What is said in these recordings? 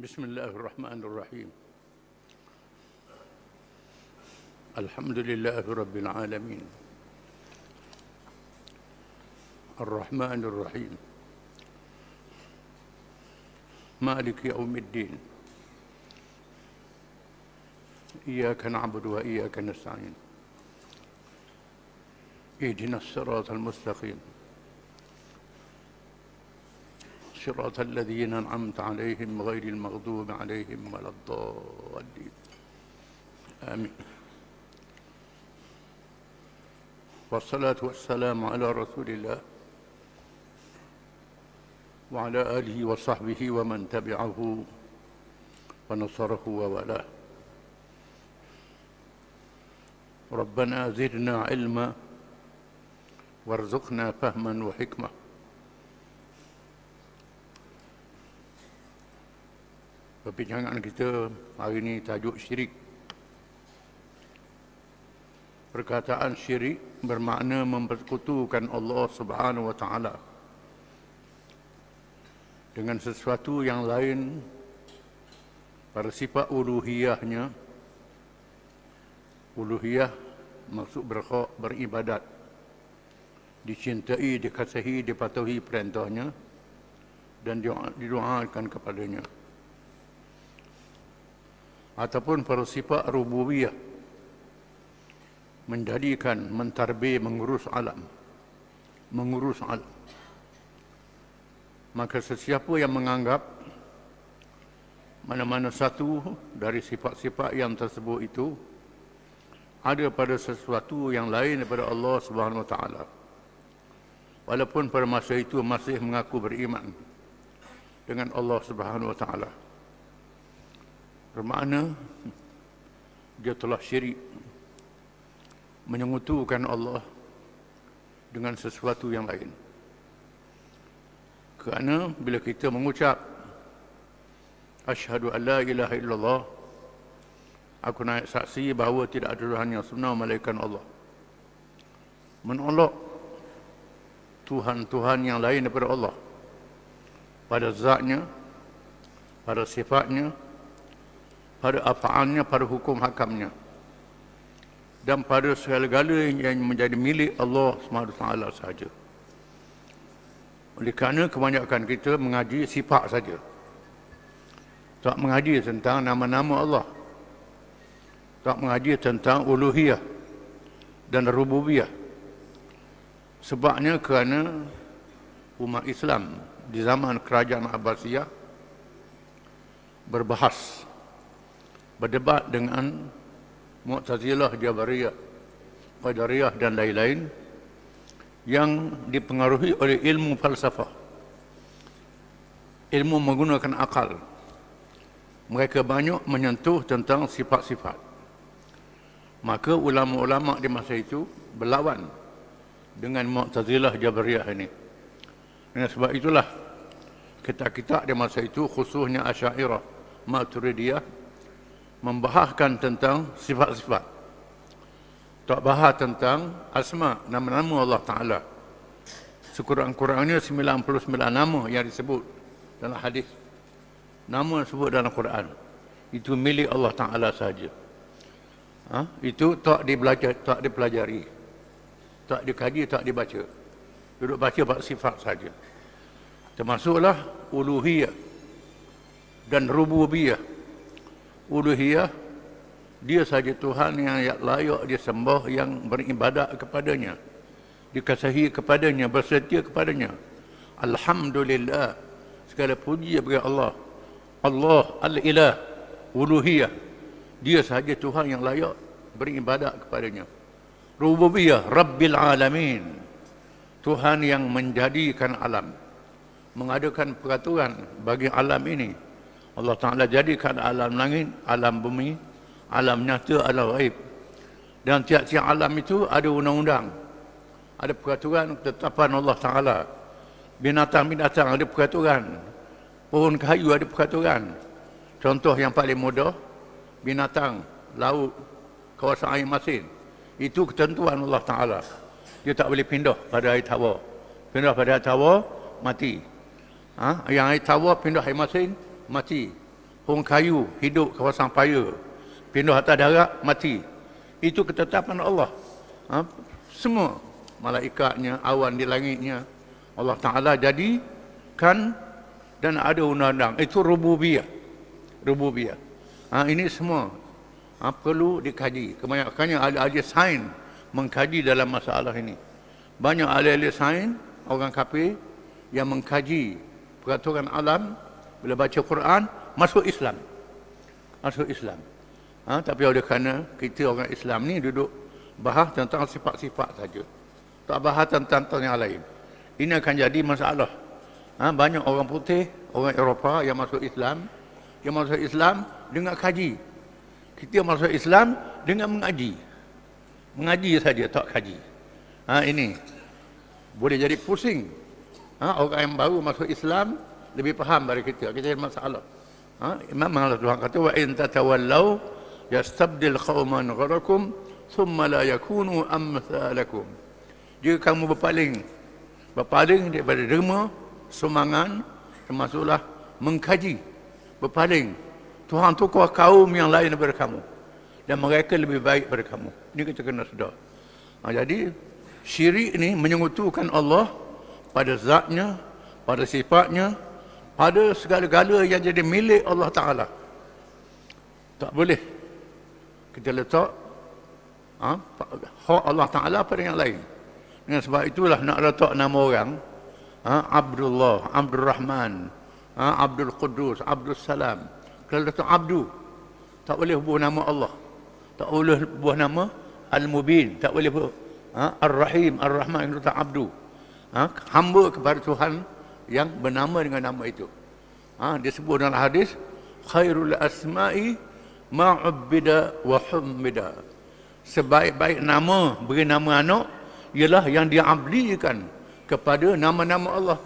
بسم الله الرحمن الرحيم. الحمد لله رب العالمين. الرحمن الرحيم. مالك يوم الدين. إياك نعبد وإياك نستعين. اهدنا الصراط المستقيم. صراط الذين أنعمت عليهم غير المغضوب عليهم ولا الضالين. آمين. والصلاة والسلام على رسول الله وعلى آله وصحبه ومن تبعه ونصره وولاه ربنا زدنا علما وارزقنا فهما وحكمة. Perbincangan kita hari ini tajuk syirik. Perkataan syirik bermakna mempersekutukan Allah Subhanahu wa taala dengan sesuatu yang lain pada sifat uluhiyahnya. Uluhiyah maksud berkhok beribadat dicintai, dikasihi, dipatuhi perintahnya dan didoakan kepadanya ataupun bersifat rububiyah menjadikan mentarbih mengurus alam mengurus alam. Maka sesiapa yang menganggap mana-mana satu dari sifat-sifat yang tersebut itu ada pada sesuatu yang lain daripada Allah Subhanahu Wa Taala. Walaupun pada masa itu masih mengaku beriman dengan Allah Subhanahu Wa Taala bermakna dia telah syirik menyekutukan Allah dengan sesuatu yang lain. Kerana bila kita mengucap asyhadu an la ilaha illallah aku naik saksi bahawa tidak ada Tuhan yang sebenar melainkan Allah. Menolak Tuhan-Tuhan yang lain daripada Allah pada zatnya, pada sifatnya, pada afaalnya, pada hukum hakamnya dan pada segala-gala yang menjadi milik Allah SWT sahaja. Oleh kerana kebanyakan kita mengaji sifat saja. Tak mengaji tentang nama-nama Allah. Tak mengaji tentang uluhiyah dan rububiyah. Sebabnya kerana umat Islam di zaman kerajaan Abbasiyah berbahas berdebat dengan Mu'tazilah, Jabariyah, Qadariyah dan lain-lain yang dipengaruhi oleh ilmu falsafah. Ilmu menggunakan akal. Mereka banyak menyentuh tentang sifat-sifat. Maka ulama-ulama di masa itu berlawan dengan Mu'tazilah, Jabariyah ini. Dengan sebab itulah kita-kita di masa itu khususnya Asyairah, Maturidiyah membahaskan tentang sifat-sifat. Tak bahas tentang asma, nama-nama Allah Ta'ala. Sekurang-kurangnya 99 nama yang disebut dalam hadis. Nama disebut dalam Quran. Itu milik Allah Ta'ala sahaja. Ha? Itu tak dibelajar, tak dipelajari. Tak dikaji, tak dibaca. Duduk baca bab sifat saja. Termasuklah uluhiyah dan rububiyah uluhiyah dia saja Tuhan yang layak disembah yang beribadat kepadanya dikasihi kepadanya bersetia kepadanya. Alhamdulillah segala puji bagi Allah. Allah al-ilah uluhiyah dia saja Tuhan yang layak beribadat kepadanya. Rububiyah rabbil alamin Tuhan yang menjadikan alam mengadakan peraturan bagi alam ini Allah Ta'ala jadikan alam langit, alam bumi, alam nyata, alam gaib. Dan tiap-tiap alam itu ada undang-undang. Ada peraturan ketetapan Allah Ta'ala. Binatang-binatang ada peraturan. Pohon kayu ada peraturan. Contoh yang paling mudah, binatang, laut, kawasan air masin. Itu ketentuan Allah Ta'ala. Dia tak boleh pindah pada air tawar. Pindah pada air tawar, mati. Ha? Yang air tawar pindah air masin, mati. Orang kayu hidup kawasan paya. Pindah atas darat mati. Itu ketetapan Allah. Ha? Semua malaikatnya, awan di langitnya. Allah Ta'ala jadikan dan ada undang-undang. Itu rububiyah. Rububiyah. Ha, ini semua ha, perlu dikaji. Kebanyakannya ahli-ahli sains mengkaji dalam masalah ini. Banyak ahli-ahli sains, orang kafir yang mengkaji peraturan alam bila baca Quran masuk Islam. Masuk Islam. Ha, tapi oleh kerana kita orang Islam ni duduk bahas tentang sifat-sifat saja. Tak bahas tentang tentang yang lain. Ini akan jadi masalah. Ha, banyak orang putih, orang Eropah yang masuk Islam, yang masuk Islam dengan kaji. Kita masuk Islam dengan mengaji. Mengaji saja, tak kaji. Ha, ini boleh jadi pusing. Ha, orang yang baru masuk Islam lebih faham dari kita. Kita ada masalah. Ha, Imam Allah Tuhan kata wa in tatawallau yastabdil qauman gharakum thumma la yakunu amsalakum. Jika kamu berpaling berpaling daripada derma, semangan termasuklah mengkaji berpaling Tuhan tukar kaum yang lain daripada kamu dan mereka lebih baik daripada kamu. Ini kita kena sedar. Ha, jadi syirik ini menyekutukan Allah pada zatnya, pada sifatnya, pada segala-gala yang jadi milik Allah Ta'ala. Tak boleh. Kita letak ha, hak Allah Ta'ala pada yang lain. Dengan sebab itulah nak letak nama orang, ha, Abdullah, Abdul Rahman, ha, Abdul Qudus, Abdul Salam. Kalau letak Abdu, tak boleh buah nama Allah. Tak boleh buah nama Al-Mubin. Tak boleh ha, Ar-Rahim, Ar-Rahman, yang letak Abdu. Ha, hamba kepada Tuhan yang bernama dengan nama itu. Ha, dia sebut dalam hadis, Khairul asma'i ma'ubbida wa hummida. Sebaik-baik nama, beri nama anak, ialah yang diabdikan kepada nama-nama Allah.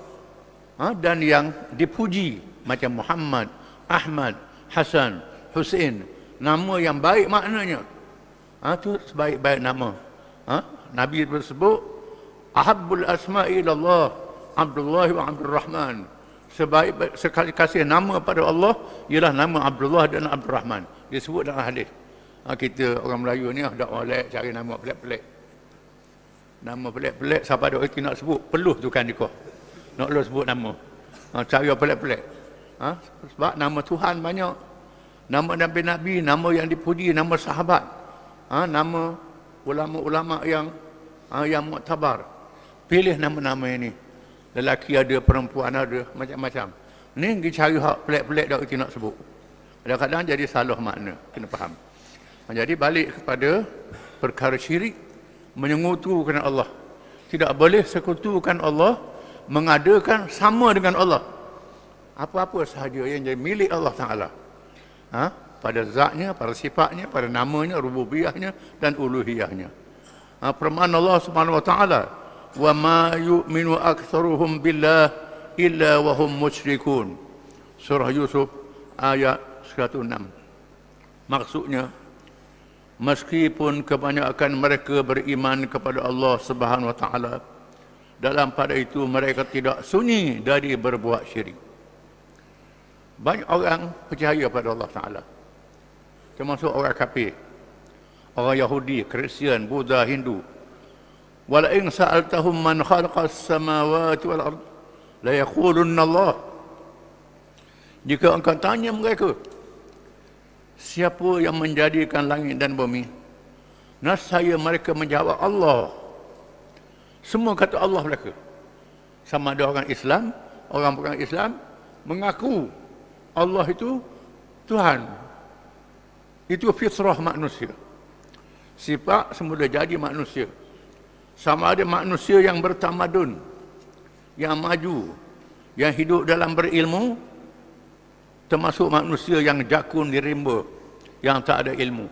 Ha, dan yang dipuji macam Muhammad, Ahmad, Hasan, Hussein. Nama yang baik maknanya. Ha, itu sebaik-baik nama. Ha? Nabi tersebut, Ahabbul asma'i ilallah, Abdullah wa Abdul Rahman. Sebaik sekali kasih nama pada Allah ialah nama Abdullah dan Abdul Rahman. Dia sebut dalam hadis. Ha, kita orang Melayu ni dah oleh cari nama pelik-pelik. Nama pelik-pelik siapa ada orang nak sebut peluh tu kan dikau. Nak lo sebut nama. Ha, cari pelik-pelik. Ha? Sebab nama Tuhan banyak. Nama Nabi-Nabi, nama yang dipuji, nama sahabat. Ha? Nama ulama-ulama yang ha, yang muktabar. Pilih nama-nama ini. Lelaki ada, perempuan ada, macam-macam. Ini kita cari hak pelik-pelik dah kita nak sebut. Kadang-kadang jadi salah makna. Kena faham. Ha, jadi balik kepada perkara syirik. Menyengutukan Allah. Tidak boleh sekutukan Allah. Mengadakan sama dengan Allah apa-apa sahaja yang jadi milik Allah Ta'ala ha? pada zatnya, pada sifatnya, pada namanya, rububiyahnya dan uluhiyahnya ha? permaan Allah Subhanahu Wa Ta'ala yu'minu aktsaruhum billah illa wa hum musyrikun surah Yusuf ayat 106 maksudnya meskipun kebanyakan mereka beriman kepada Allah Subhanahu Wa Ta'ala dalam pada itu mereka tidak sunyi dari berbuat syirik banyak orang percaya pada Allah Ta'ala. Termasuk orang kafir. Orang Yahudi, Kristian, Buddha, Hindu. Man khalqas samawati wal ard. La yakulunna Allah. Jika engkau tanya mereka. Siapa yang menjadikan langit dan bumi? Nasaya mereka menjawab Allah. Semua kata Allah mereka. Sama ada orang Islam, orang bukan Islam, mengaku Allah itu Tuhan. Itu fitrah manusia. Sifat semula jadi manusia. Sama ada manusia yang bertamadun, yang maju, yang hidup dalam berilmu, termasuk manusia yang jakun di rimba, yang tak ada ilmu.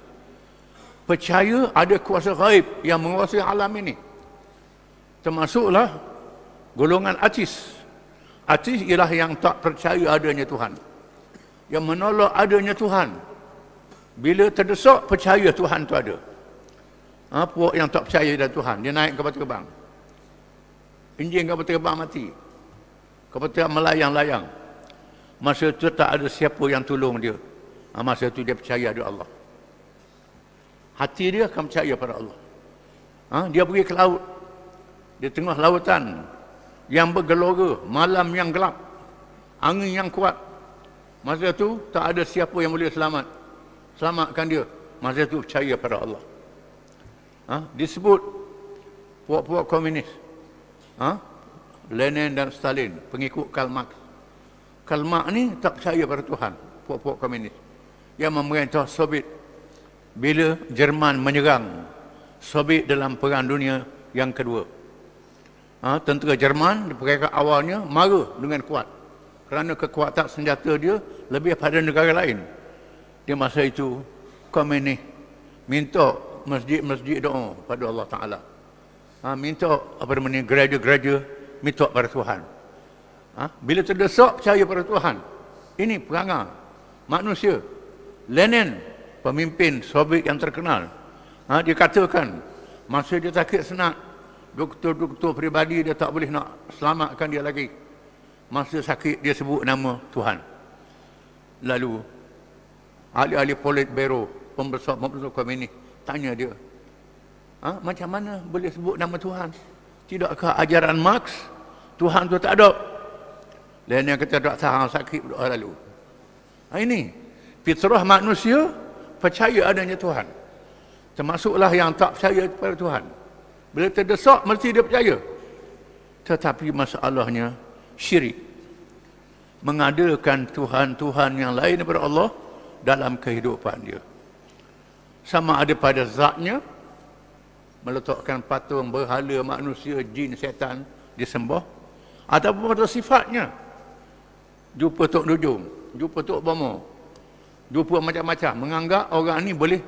Percaya ada kuasa gaib yang menguasai alam ini. Termasuklah golongan atis. Atis ialah yang tak percaya adanya Tuhan yang menolak adanya Tuhan. Bila terdesak, percaya Tuhan tu ada. Ha, puak yang tak percaya dengan Tuhan, dia naik kapal terbang. Enjin kapal terbang mati. Kapal terbang melayang-layang. Masa itu tak ada siapa yang tolong dia. Ha, masa itu dia percaya ada Allah. Hati dia akan percaya pada Allah. Ha, dia pergi ke laut. Di tengah lautan yang bergelora, malam yang gelap, angin yang kuat. Masa itu tak ada siapa yang boleh selamat. Selamatkan dia. Masa itu percaya pada Allah. Ha, disebut puak-puak komunis. Ha? Lenin dan Stalin, pengikut Karl Marx. Karl Marx ni tak percaya pada Tuhan, puak-puak komunis. Yang memerintah Soviet bila Jerman menyerang Soviet dalam Perang Dunia yang kedua. Ha, tentera Jerman peringkat awalnya marah dengan kuat kerana kekuatan senjata dia lebih pada negara lain. Di masa itu, komunis minta masjid-masjid doa pada Allah Ta'ala. Ha, minta apa namanya gereja-gereja minta pada Tuhan. Ha? Bila terdesak percaya pada Tuhan. Ini perangai manusia. Lenin, pemimpin Soviet yang terkenal. Ha? Dia katakan, masa dia sakit senat, doktor-doktor pribadi dia tak boleh nak selamatkan dia lagi. Masa sakit dia sebut nama Tuhan. Lalu, ahli-ahli Politburo, pembesar-pembesar komunis, tanya dia, ha? macam mana boleh sebut nama Tuhan? Tidakkah ajaran Marx Tuhan tu tak ada? Dan yang kata tak tahan sakit berdoa lalu. Ha, ini fitrah manusia percaya adanya Tuhan. Termasuklah yang tak percaya kepada Tuhan. Bila terdesak mesti dia percaya. Tetapi masalahnya syirik. Mengadakan Tuhan-Tuhan yang lain daripada Allah dalam kehidupan dia. Sama ada pada zatnya meletakkan patung berhala manusia, jin, setan disembah ataupun pada sifatnya. Jumpa Tok Nujum, jumpa Tok Bomo jumpa macam-macam. Menganggap orang ni boleh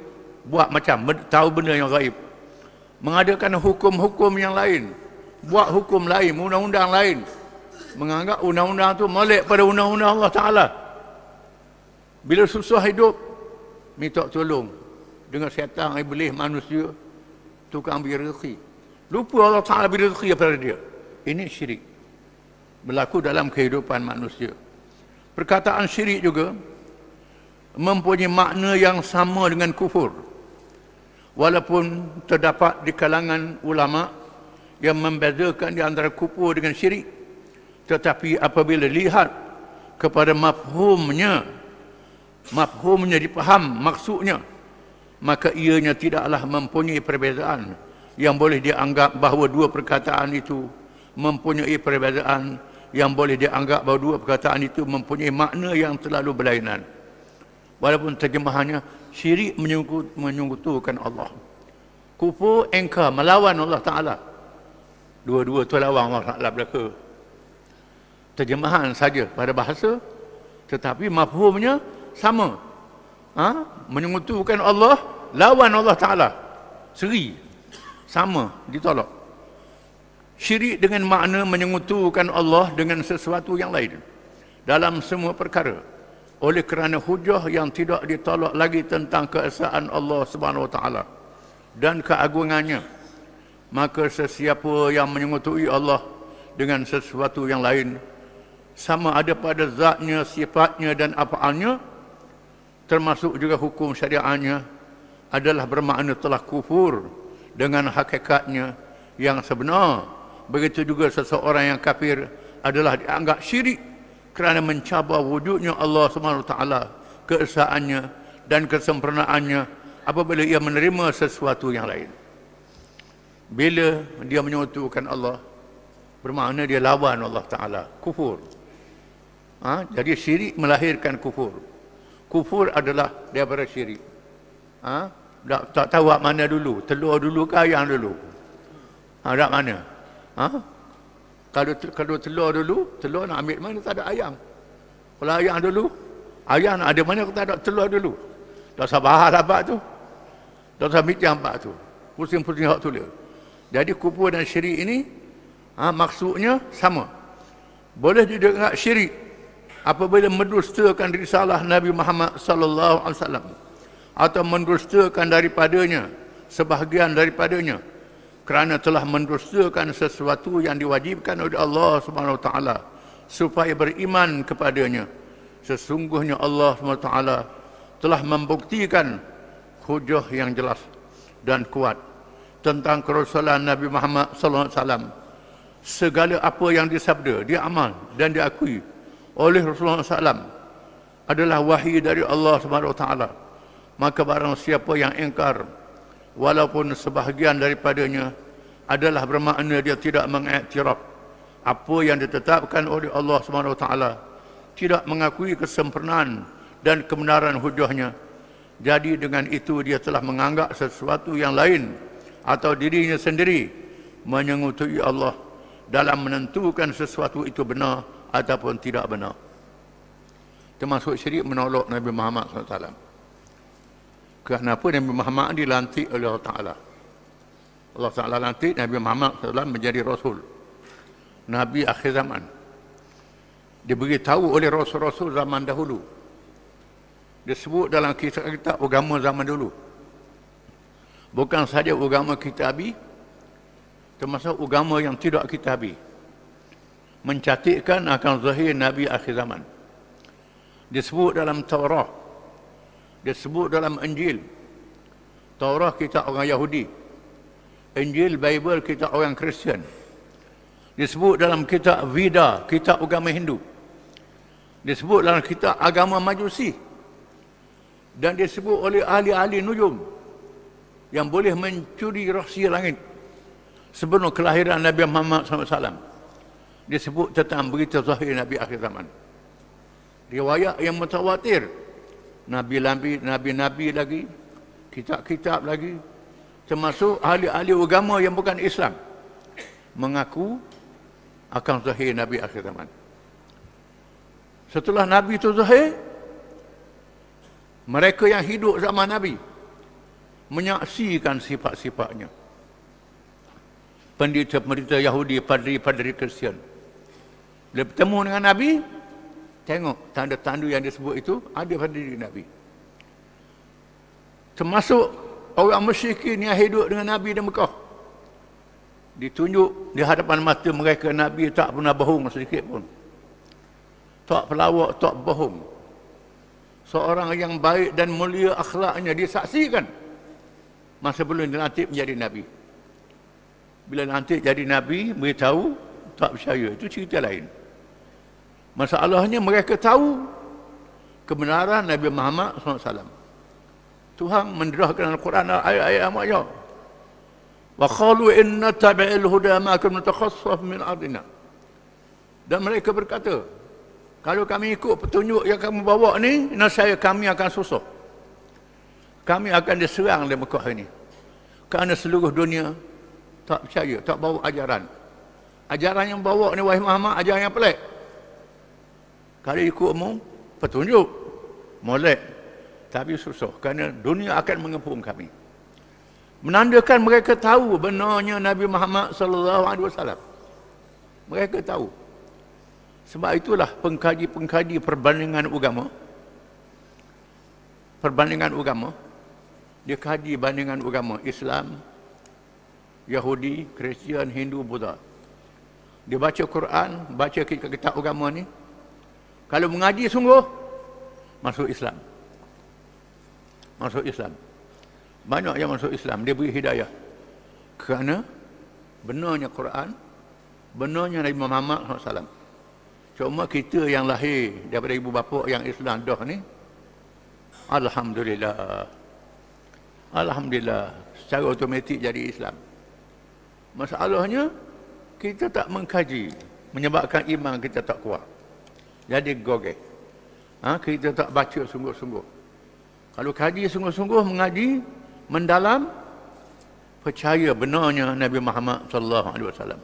buat macam tahu benda yang gaib. Mengadakan hukum-hukum yang lain buat hukum lain, undang-undang lain. Menganggap undang-undang tu molek pada undang-undang Allah Ta'ala. Bila susah hidup minta tolong dengan setan, iblis, manusia tukang beri rezeki. Lupa Allah Ta'ala beri rezeki kepada dia. Ini syirik. Berlaku dalam kehidupan manusia. Perkataan syirik juga mempunyai makna yang sama dengan kufur. Walaupun terdapat di kalangan ulama yang membezakan di antara kufur dengan syirik. Tetapi apabila lihat kepada mafhumnya, mafhumnya dipaham maksudnya, maka ianya tidaklah mempunyai perbezaan. Yang boleh dianggap bahawa dua perkataan itu mempunyai perbezaan yang boleh dianggap bahawa dua perkataan itu mempunyai makna yang terlalu berlainan. Walaupun terjemahannya syirik menyungutukan Allah. Kufur engkar melawan Allah Ta'ala. Dua-dua tu lawan Allah Ta'ala belaka. Terjemahan saja pada bahasa tetapi mafhumnya sama ha? menyekutukan Allah lawan Allah Ta'ala. Seri. Sama. Ditolak. Syirik dengan makna menyekutukan Allah dengan sesuatu yang lain. Dalam semua perkara. Oleh kerana hujah yang tidak ditolak lagi tentang keesaan Allah Subhanahu Wa Taala dan keagungannya maka sesiapa yang menyekutui Allah dengan sesuatu yang lain sama ada pada zatnya, sifatnya dan apa-alnya termasuk juga hukum syariahnya adalah bermakna telah kufur dengan hakikatnya yang sebenar. Begitu juga seseorang yang kafir adalah dianggap syirik kerana mencabar wujudnya Allah SWT, keesaannya dan kesempurnaannya apabila ia menerima sesuatu yang lain. Bila dia menyekutukan Allah, bermakna dia lawan Allah Ta'ala, kufur. Ha? Jadi syirik melahirkan kufur kufur adalah daripada syirik. Ha? Tak, tak tahu apa mana dulu. Telur dulu ke ayam dulu? Ha, tak mana? Ha? Kalau, kalau telur dulu, telur nak ambil mana tak ada ayam. Kalau ayam dulu, ayam nak ada mana tak ada telur dulu. Tak sabar apa tu. Tak sabar mitjam apa tu. Pusing-pusing hak tulis. Jadi kufur dan syirik ini, ha, maksudnya sama. Boleh didengar syirik apabila mendustakan risalah Nabi Muhammad sallallahu alaihi wasallam atau mendustakan daripadanya sebahagian daripadanya kerana telah mendustakan sesuatu yang diwajibkan oleh Allah Subhanahu wa taala supaya beriman kepadanya sesungguhnya Allah SWT telah membuktikan hujah yang jelas dan kuat tentang kerasulan Nabi Muhammad sallallahu alaihi wasallam. Segala apa yang disabda, dia amal dan diakui oleh Rasulullah SAW adalah wahyu dari Allah taala. Maka barang siapa yang ingkar walaupun sebahagian daripadanya adalah bermakna dia tidak mengiktiraf apa yang ditetapkan oleh Allah taala, tidak mengakui kesempurnaan dan kebenaran hujahnya. Jadi dengan itu dia telah menganggap sesuatu yang lain atau dirinya sendiri menyengutui Allah dalam menentukan sesuatu itu benar ataupun tidak benar. Termasuk syirik menolak Nabi Muhammad SAW. Kenapa Nabi Muhammad dilantik oleh Allah Ta'ala? Allah Ta'ala lantik Nabi Muhammad SAW menjadi Rasul. Nabi akhir zaman. Diberitahu oleh Rasul-Rasul zaman dahulu. Disebut dalam kisah-kisah agama zaman dulu bukan saja agama kitabi termasuk agama yang tidak kitabi mencatatkan akan zahir Nabi akhir zaman. Disebut dalam Taurat disebut dalam Injil. Taurat kita orang Yahudi. Injil Bible kita orang Kristian. Disebut dalam kitab Veda kita agama Hindu. Disebut dalam kitab agama Majusi. Dan disebut oleh ahli-ahli nujum yang boleh mencuri rahsia langit sebelum kelahiran Nabi Muhammad SAW. Dia sebut tentang berita zahir Nabi akhir zaman. Riwayat yang mutawatir. Nabi-nabi Nabi-Nabi lagi, kitab-kitab lagi, termasuk ahli-ahli agama yang bukan Islam, mengaku akan zahir Nabi akhir zaman. Setelah Nabi itu zahir, mereka yang hidup zaman Nabi, menyaksikan sifat-sifatnya. Pendeta-pendeta Yahudi, padri-padri Kristian. Bila bertemu dengan Nabi, tengok tanda-tanda yang disebut itu ada pada diri Nabi. Termasuk orang musyrikin yang hidup dengan Nabi di Mekah. Ditunjuk di hadapan mata mereka Nabi tak pernah bohong sedikit pun. Tak pelawak, tak bohong. Seorang yang baik dan mulia akhlaknya disaksikan masa belum dilantik menjadi Nabi. Bila nanti jadi Nabi, beritahu, tak percaya. Itu cerita lain. Masalahnya mereka tahu kebenaran Nabi Muhammad SAW. Tuhan menderahkan Al-Quran ayat-ayat amat Wa khalu inna tabi'il huda ma'akum natakhassaf min ardina. Dan mereka berkata, kalau kami ikut petunjuk yang kamu bawa ni, nasaya kami akan susah kami akan diserang di Mekah ini. Kerana seluruh dunia tak percaya, tak bawa ajaran. Ajaran yang bawa ni wahai Muhammad, ajaran yang pelik. Kalau ikut mu, petunjuk. Molek. Tapi susah. Kerana dunia akan mengepung kami. Menandakan mereka tahu benarnya Nabi Muhammad sallallahu alaihi wasallam. Mereka tahu. Sebab itulah pengkaji-pengkaji perbandingan agama. Perbandingan agama dia kaji bandingan agama Islam, Yahudi, Kristian, Hindu, Buddha. Dia baca Quran, baca kitab-kitab agama ni. Kalau mengaji sungguh, masuk Islam. Masuk Islam. Banyak yang masuk Islam, dia beri hidayah. Kerana benarnya Quran, benarnya Nabi Muhammad SAW. Cuma kita yang lahir daripada ibu bapa yang Islam dah ni, Alhamdulillah. Alhamdulillah secara automatik jadi Islam. Masalahnya kita tak mengkaji menyebabkan iman kita tak kuat. Jadi gogeh. Ha, kita tak baca sungguh-sungguh. Kalau kaji sungguh-sungguh mengaji mendalam percaya benarnya Nabi Muhammad sallallahu alaihi wasallam.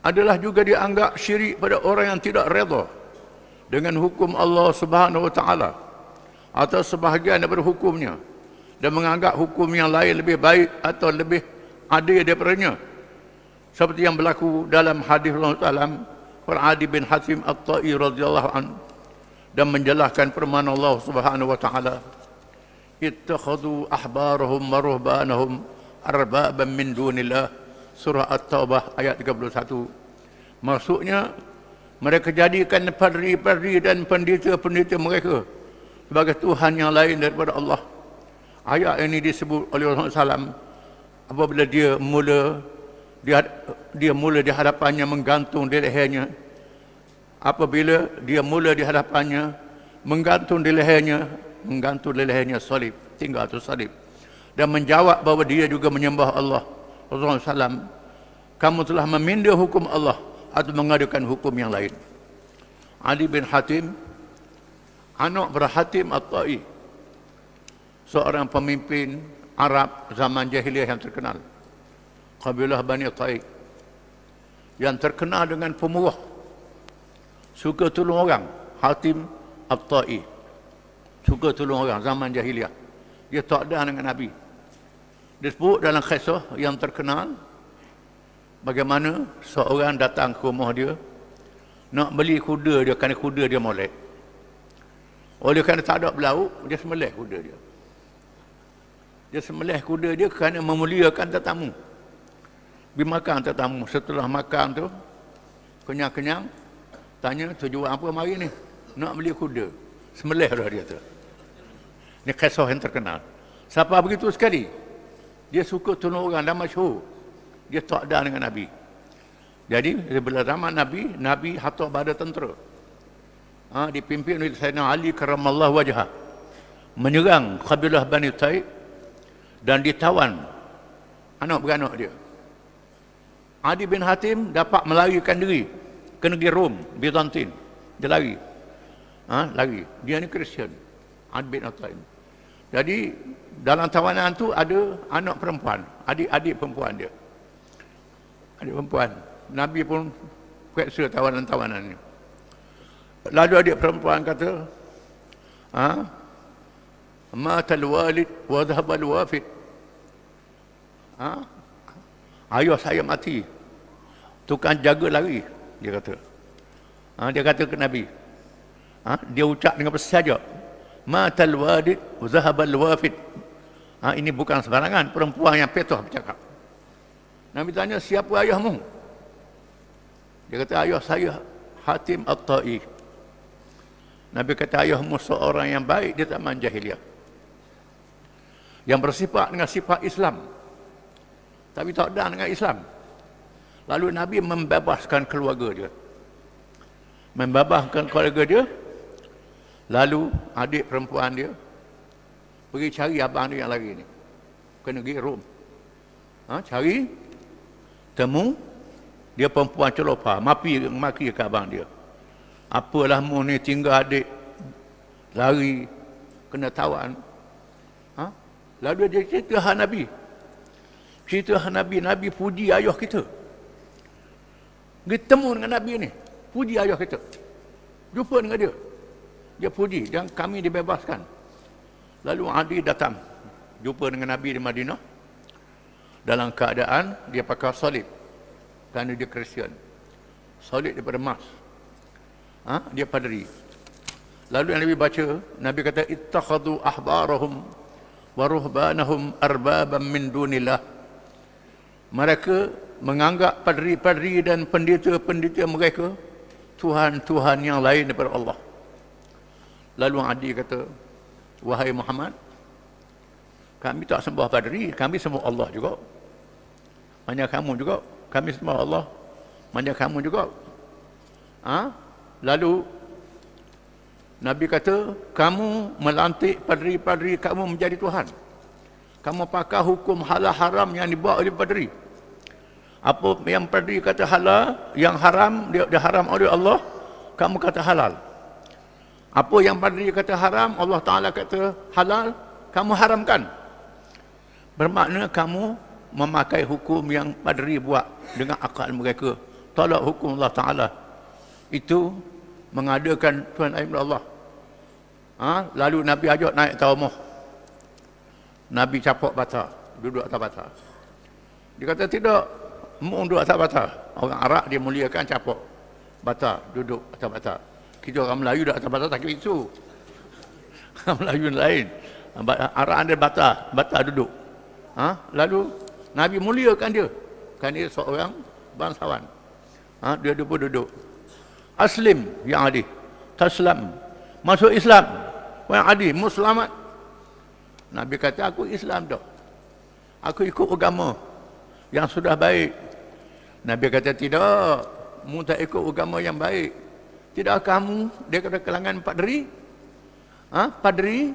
Adalah juga dianggap syirik pada orang yang tidak redha dengan hukum Allah Subhanahu wa taala atau sebahagian daripada hukumnya dan menganggap hukum yang lain lebih baik atau lebih adil daripadanya seperti yang berlaku dalam hadis Rasulullah SAW Adi bin Hatim At-Ta'i radhiyallahu an dan menjelaskan firman Allah Subhanahu wa taala. Ittakhadhu ahbarahum wa ruhbanahum arbaban min dunillah. Surah At-Taubah ayat 31 maksudnya Mereka jadikan padri-padri dan pendeta-pendeta mereka sebagai Tuhan yang lain daripada Allah. Ayat ini disebut oleh Rasulullah SAW apabila dia mula dia, dia mula di hadapannya menggantung di lehernya. Apabila dia mula di hadapannya menggantung di lehernya, menggantung di lehernya salib, tinggal tu salib. Dan menjawab bahawa dia juga menyembah Allah. Rasulullah SAW, kamu telah memindah hukum Allah atau mengadakan hukum yang lain. Ali bin Hatim, anak berhatim At-Ta'i, seorang pemimpin Arab zaman jahiliyah yang terkenal. Kabilah Bani Ta'i yang terkenal dengan pemurah suka tolong orang. Hatim At-Ta'i suka tolong orang. Zaman jahiliyah dia tak ada dengan Nabi. Disebut dalam kisah yang terkenal bagaimana seorang datang ke rumah dia nak beli kuda dia kerana kuda dia molek. Oleh kerana tak ada belauk dia semelih kuda dia. Dia semelih kuda dia kerana memuliakan tetamu pergi makan tetamu setelah makan tu kenyang-kenyang tanya tujuan apa mari ni nak beli kuda semelih dah dia tu ni kisah yang terkenal siapa begitu sekali dia suka tolong orang dan masyhur dia tak ada dengan Nabi. Jadi bila zaman Nabi, Nabi hatta pada tentera. Ha, dipimpin oleh Sayyidina Ali karamallahu wajah. Menyerang kabilah Bani Taib dan ditawan anak beranak dia. Adi bin Hatim dapat melarikan diri ke negeri Rom, Byzantine. Dia lari. Ha, lari. Dia ni Kristian. Adi bin Hatim. Jadi dalam tawanan tu ada anak perempuan, adik-adik perempuan dia adik perempuan. Nabi pun kueksa tawanan-tawanan ni. Lalu adik perempuan kata, ha? Matal walid wa dhahabal wafid. Ha? Ayah saya mati. Tukang jaga lari, dia kata. Ha? Dia kata ke Nabi. Ha? Dia ucap dengan saja. Matal walid wa dhahabal wafid. Ha? Ini bukan sembarangan perempuan yang petuh bercakap. Nabi tanya, siapa ayahmu? Dia kata, ayah saya Hatim At-Ta'i. Nabi kata, ayahmu seorang yang baik di zaman jahiliah. Yang bersifat dengan sifat Islam. Tapi tak ada dengan Islam. Lalu Nabi membebaskan keluarga dia. Membebaskan keluarga dia. Lalu adik perempuan dia pergi cari abang dia yang lari ni. Ke negeri Rom. Ha, cari temu dia perempuan celopa mapi maki ke abang dia apalah mu ni tinggal adik lari kena tawan ha? lalu dia cerita hal Nabi cerita Nabi Nabi puji ayah kita. Dia temu dengan Nabi ni puji ayah kita. Jumpa dengan dia. Dia puji dan kami dibebaskan. Lalu Adi datang. Jumpa dengan Nabi di Madinah. Dalam keadaan dia pakai salib. Kerana dia Kristian. Salib daripada emas. Ha? dia padri lalu yang Nabi baca Nabi kata ittakhadu ahbarahum wa ruhbanahum arbaban min dunillah mereka menganggap padri-padri dan pendeta-pendeta mereka Tuhan-Tuhan yang lain daripada Allah lalu Adi kata wahai Muhammad kami tak sembah padri, kami sembah Allah juga. Hanya kamu juga, kami sembah Allah. Hanya kamu juga. Ha? Lalu Nabi kata, kamu melantik padri-padri kamu menjadi Tuhan. Kamu pakai hukum halal haram yang dibuat oleh padri. Apa yang padri kata halal, yang haram, dia, dia haram oleh Allah, kamu kata halal. Apa yang padri kata haram, Allah Ta'ala kata halal, kamu haramkan bermakna kamu memakai hukum yang padri buat dengan akal mereka tolak hukum Allah Ta'ala itu mengadakan Tuhan Aim Allah ha? lalu Nabi ajak naik tawamah Nabi capok bata duduk atas bata dia kata tidak mu duduk atas bata orang Arab dia muliakan capok bata duduk atas bata kita orang Melayu duduk atas bata tak kira itu Melayu lain Arab ada bata bata duduk Ha? Lalu Nabi muliakan dia. Kan dia seorang bangsawan. Ha? Dia duduk duduk. Aslim yang adi. Taslam. Masuk Islam. Yang adi. Muslimat. Nabi kata aku Islam dah. Aku ikut agama yang sudah baik. Nabi kata tidak. Mu tak ikut agama yang baik. Tidak kamu dia kata kelangan padri. Ha? Padri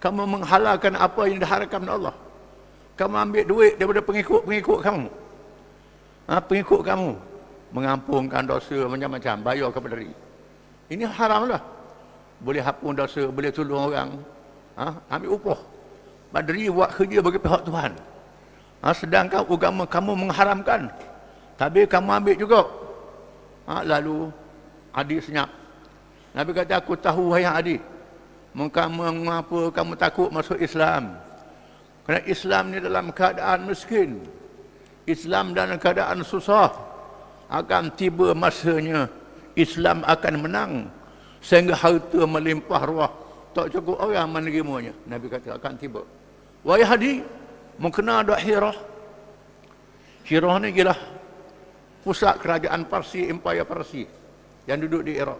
kamu menghalalkan apa yang diharapkan Allah. Kamu ambil duit daripada pengikut-pengikut kamu. Ha? Pengikut kamu mengampunkan dosa macam-macam bayar kepada diri. Ini haram lah. Boleh hapun dosa, boleh tolong orang. Ha? Ambil upah. Badri buat kerja bagi pihak Tuhan. Ha? Sedangkan agama kamu mengharamkan. Tapi kamu ambil juga. Ha? Lalu adik senyap. Nabi kata aku tahu wahai adik. Kamu mengapa kamu takut masuk Islam? Kerana Islam ni dalam keadaan miskin. Islam dalam keadaan susah. Akan tiba masanya Islam akan menang sehingga harta melimpah ruah tak cukup orang menerimanya. Nabi kata akan tiba. Wahai hadi mengkena ada hirah. Hirah ni ialah pusat kerajaan Parsi Empire Parsi yang duduk di Iraq.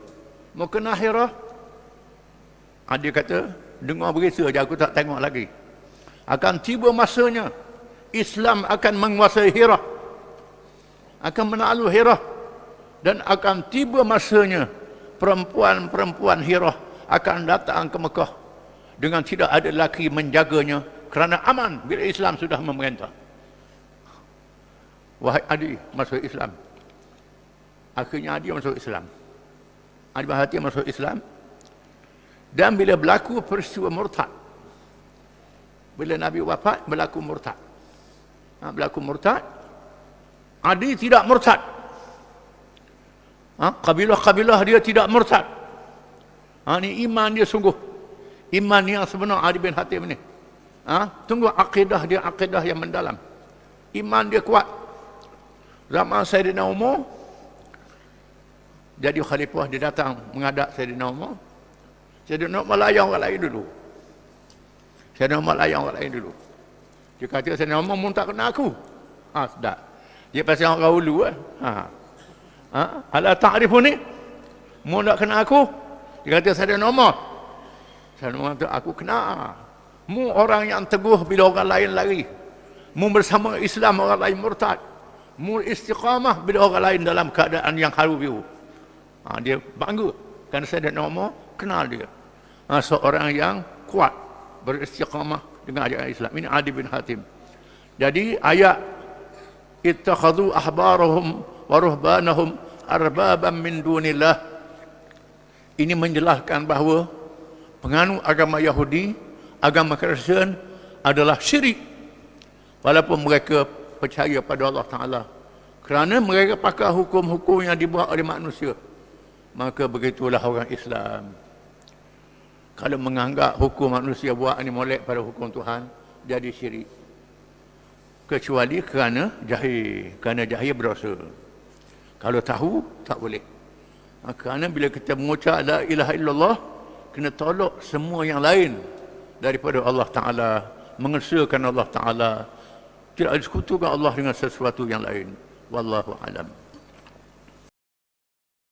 Mengkena hirah. Adi kata dengar berita je aku tak tengok lagi. Akan tiba masanya Islam akan menguasai hirah. Akan menakluk hirah. Dan akan tiba masanya perempuan-perempuan Hirah akan datang ke Mekah dengan tidak ada lelaki menjaganya kerana aman bila Islam sudah memerintah. Wahai Adi masuk Islam. Akhirnya Adi masuk Islam. Adi Bahati masuk Islam. Dan bila berlaku peristiwa murtad. Bila Nabi wafat berlaku murtad. Ha, berlaku murtad. Adi tidak murtad ha? kabilah-kabilah dia tidak murtad. Ha, ini iman dia sungguh. Iman yang sebenar Ali bin Hatim ni. Ha? Tunggu akidah dia, akidah yang mendalam. Iman dia kuat. Zaman Sayyidina Umar, jadi khalifah dia datang menghadap Sayyidina Umar. Sayyidina Umar layan orang lain dulu. Sayyidina Umar layan orang lain dulu. Dia kata Sayyidina Umar pun tak kenal aku. Ha, sedap. Dia pasal orang dulu. Eh. Ha. Ha? Ala ta'rifu ni? Mu nak kenal aku? Dia kata saya ada nombor. Saya nombor tu aku kenal. Mu orang yang teguh bila orang lain lari. Mu bersama Islam orang lain murtad. Mu istiqamah bila orang lain dalam keadaan yang haru biru. Ha, dia bangga. Kerana saya ada nombor, kenal dia. Ha, seorang yang kuat. Beristiqamah dengan ajaran Islam. Ini Adi bin Hatim. Jadi ayat ittakhadhu ahbarahum wa ruhbanahum arbaban min dunillah ini menjelaskan bahawa penganut agama Yahudi agama Kristian adalah syirik. Walaupun mereka percaya pada Allah Taala. Kerana mereka pakai hukum-hukum yang dibuat oleh manusia maka begitulah orang Islam. Kalau menganggap hukum manusia buat ini molek pada hukum Tuhan jadi syirik. Kecuali kerana jahil kerana jahil berdosa. Kalau tahu, tak boleh. Ha, kerana bila kita mengucap la ilaha illallah, kena tolak semua yang lain daripada Allah Ta'ala. Mengesahkan Allah Ta'ala. Tidak disekutukan Allah dengan sesuatu yang lain. Wallahu alam.